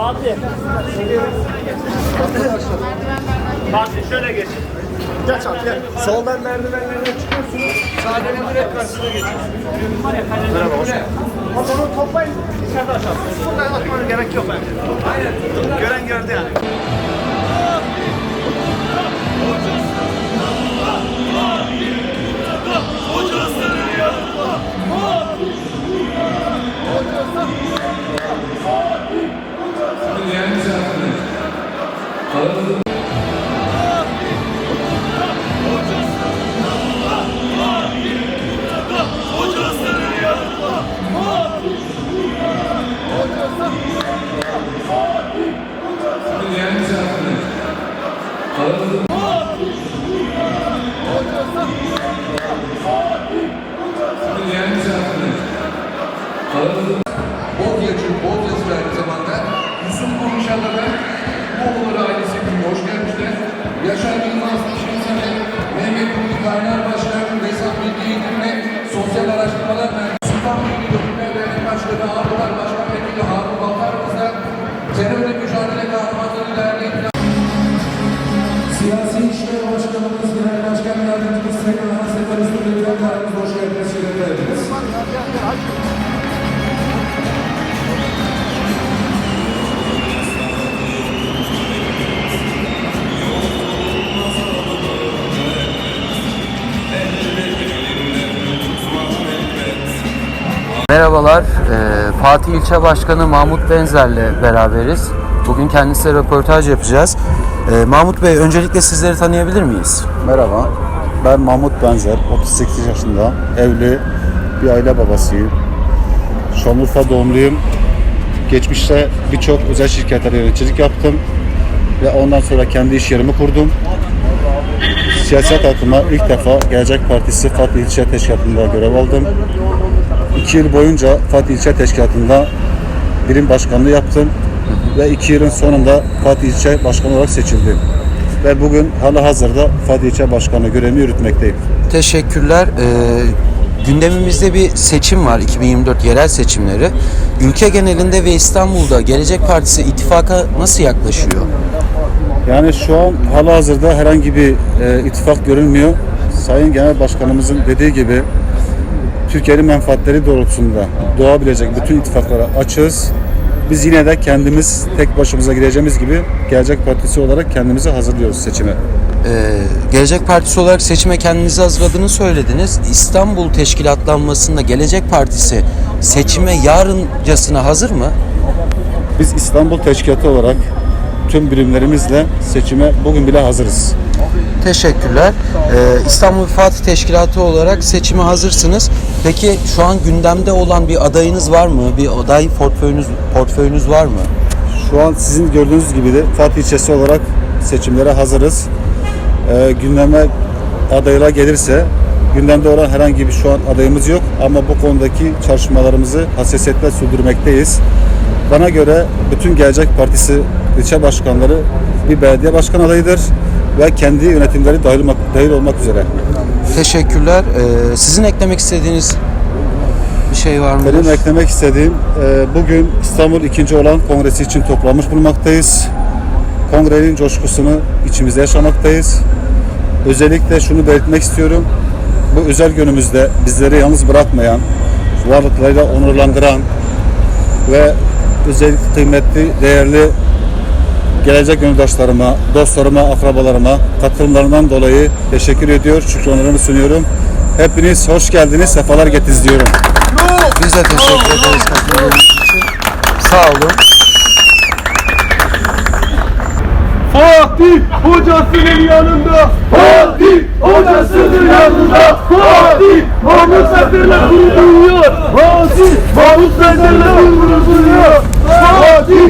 Fatih. Fatih şöyle geç. Geç abi gel. Soldan merdivenlerden çıkıyorsunuz. Sağdan direkt karşısına geçiyorsunuz. Merhaba hoş geldin. Onu toplayın. İçeride aşağı. Burada atmanın gerek yok bence. Aynen. Gören gördü yani. Moğolları ailesi günü hoş gelmişler. Yaşar Yılmaz, Şimsane, Mehmet Ulu Kaynar Başkan, Vesat Milli Eğitim ve Sosyal Araştırmalar Merkezi, Sultan Bilgi Dokümer Dernek Başkanı, Ağrılar Başkan Vekili Harun Baltarımızla terörle mücadele kahramanları derneği Siyasi İşler Başkanımız, Genel Başkan Yardımcımız Sayın Orhan Sefer Usta Beyefendimiz hoş geldiniz, şeref verdiniz. Merhabalar, eee, Fatih İlçe Başkanı Mahmut Benzer'le beraberiz. Bugün kendisiyle röportaj yapacağız. Eee, Mahmut Bey, öncelikle sizleri tanıyabilir miyiz? Merhaba, ben Mahmut Benzer, 38 yaşında, evli bir aile babasıyım. Şanlıurfa doğumluyum. Geçmişte birçok özel şirketlere yöneticilik yaptım ve ondan sonra kendi iş yerimi kurdum. Siyaset hayatıma ilk defa Gelecek Partisi Fatih İlçe Teşkilatı'nda görev aldım. İki yıl boyunca Fatih İlçe Teşkilatı'nda birim başkanlığı yaptım ve iki yılın sonunda Fatih İlçe Başkanı olarak seçildim. Ve bugün hala hazırda Fatih İlçe Başkanı görevimi yürütmekteyim. Teşekkürler. Eee, gündemimizde bir seçim var, 2024 yerel seçimleri. Ülke genelinde ve İstanbul'da Gelecek Partisi ittifaka nasıl yaklaşıyor? Yani şu an hala hazırda herhangi bir e, ittifak görünmüyor. Sayın Genel Başkanımızın dediği gibi Türkiye'nin menfaatleri doğrultusunda doğabilecek bütün ittifaklara açığız. Biz yine de kendimiz tek başımıza gireceğimiz gibi Gelecek Partisi olarak kendimizi hazırlıyoruz seçime. Eee, Gelecek Partisi olarak seçime kendinizi hazırladığını söylediniz. İstanbul teşkilatlanmasında Gelecek Partisi seçime yarıncasına hazır mı? Biz İstanbul Teşkilatı olarak tüm birimlerimizle seçime bugün bile hazırız. Teşekkürler. Ee, İstanbul Fatih Teşkilatı olarak seçime hazırsınız. Peki şu an gündemde olan bir adayınız var mı? Bir aday portföyünüz portföyünüz var mı? Şu an sizin gördüğünüz gibi de Fatih ilçesi olarak seçimlere hazırız. Ee, gündeme adaylar gelirse gündemde olan herhangi bir şu an adayımız yok ama bu konudaki çalışmalarımızı hassasiyetle sürdürmekteyiz. Bana göre bütün Gelecek Partisi ilçe başkanları bir belediye başkan adayıdır ve kendi yönetimleri dahil, olmak- dahil olmak üzere. Teşekkürler. Ee, sizin eklemek istediğiniz bir şey var mı? Benim eklemek istediğim e, bugün İstanbul 2. olan kongresi için toplanmış bulunmaktayız. Kongrenin coşkusunu içimizde yaşamaktayız. Özellikle şunu belirtmek istiyorum. Bu özel günümüzde bizleri yalnız bırakmayan, varlıklarıyla onurlandıran ve özellikle kıymetli, değerli gelecek gönüldaşlarıma, dostlarıma, akrabalarıma katılımlarından dolayı teşekkür ediyor, şükranlarımı sunuyorum. Hepiniz hoş geldiniz, sefalar getirdiniz diyorum. Biz de teşekkür ederiz katıldığınız için. Sağ olun. Fatih hocasının yanında. Fatih hocasının yanında. Fatih Mahmut Sefer'le gurur duyuyor. Fatih Mahmut duyuyor. Fatih